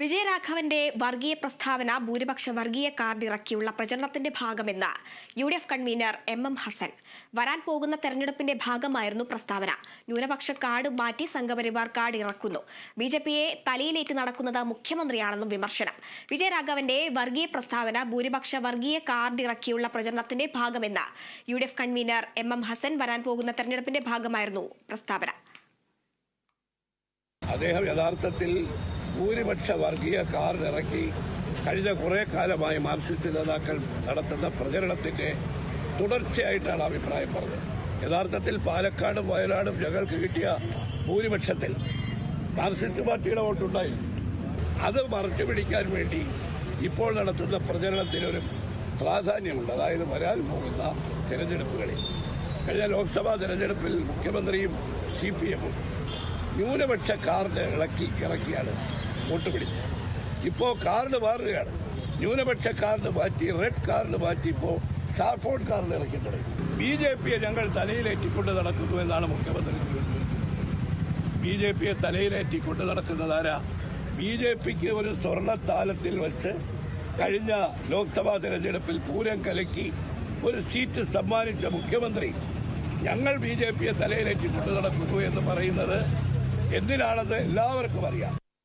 വിജയരാഘവന്റെ വർഗീയ പ്രസ്താവന ഭൂരിപക്ഷ വർഗീയ കാർഡ് ഇറക്കിയുള്ള പ്രചരണത്തിന്റെ ഭാഗമെന്ന് U D F convener M M Hassan. വരാൻ പോകുന്ന തെരഞ്ഞെടുപ്പിന്റെ ഭാഗമായിരുന്നു പ്രസ്താവന. ന്യൂനപക്ഷ കാർഡ് മാറ്റി സംഘപരിവാർ കാർഡ് ഇറക്കുന്നു. ബി ജെ പിയെ തലയിലേറ്റ് നടക്കുന്നത് മുഖ്യമന്ത്രിയാണെന്നും വിമർശനം. വിജയരാഘവന്റെ വർഗീയ പ്രസ്താവന ഭൂരിപക്ഷ വർഗീയ കാർഡ് ഇറക്കിയുള്ള പ്രചരണത്തിന്റെ ഭാഗമെന്ന് U D F convener M M Hassan വരാൻ പോകുന്ന തെരഞ്ഞെടുപ്പിന്റെ ഭാഗമായിരുന്നു പ്രസ്താവന. അദ്ദേഹം യഥാർത്ഥത്തിൽ ഭൂരിപക്ഷ വർഗീയ കാർഡ് ഇറക്കി കഴിഞ്ഞ കുറേ കാലമായി മാർക്സിസ്റ്റ് നേതാക്കൾ നടത്തുന്ന പ്രചരണത്തിന്റെ തുടർച്ചയായിട്ടാണ് അഭിപ്രായം പറഞ്ഞത്. യഥാർത്ഥത്തിൽ പാലക്കാടും വയനാടും ഞങ്ങൾക്ക് കിട്ടിയ ഭൂരിപക്ഷത്തിൽ മാർക്സിസ്റ്റ് പാർട്ടിയുടെ വോട്ടുണ്ടായിരുന്നു. അത് മറച്ചു പിടിക്കാൻ വേണ്ടി ഇപ്പോൾ നടത്തുന്ന പ്രചരണത്തിനൊരു പ്രാധാന്യമുണ്ട്. അതായത് വരാൻ പോകുന്ന തെരഞ്ഞെടുപ്പുകളിൽ. കഴിഞ്ഞ ലോക്സഭാ തെരഞ്ഞെടുപ്പിൽ മുഖ്യമന്ത്രിയും സി പി എമ്മും ന്യൂനപക്ഷ കാർഡ് ഇളക്കി ഇറക്കിയാണ് വോട്ട് പിടിച്ച് ഇപ്പോൾ കാർഡ് മാറുകയാണ്. ന്യൂനപക്ഷ കാർഡ് മാറ്റി റെഡ് കാർഡ് മാറ്റി ഇപ്പോൾ സാഫോൺ കാർഡ് ഇറക്കി തുടങ്ങി. ബി ജെ പിയെ ഞങ്ങൾ തലയിലേറ്റിക്കൊണ്ട് നടക്കുന്നു എന്നാണ് മുഖ്യമന്ത്രി ബി ജെ പിയെ തലയിലേറ്റിക്കൊണ്ട് നടക്കുന്നതാരാ ബി ജെ പിക്ക് ഒരു സ്വർണത്താലത്തിൽ വെച്ച് കഴിഞ്ഞ ലോക്സഭാ തെരഞ്ഞെടുപ്പിൽ പൂരം കലക്കി ഒരു സീറ്റ് സമ്മാനിച്ച മുഖ്യമന്ത്രി ഞങ്ങൾ ബി ജെ പിയെ തലയിലേറ്റിക്കൊണ്ട് നടക്കുന്നു എന്ന് പറയുന്നത് എന്തിനാണെന്ന് എല്ലാവർക്കും അറിയാം.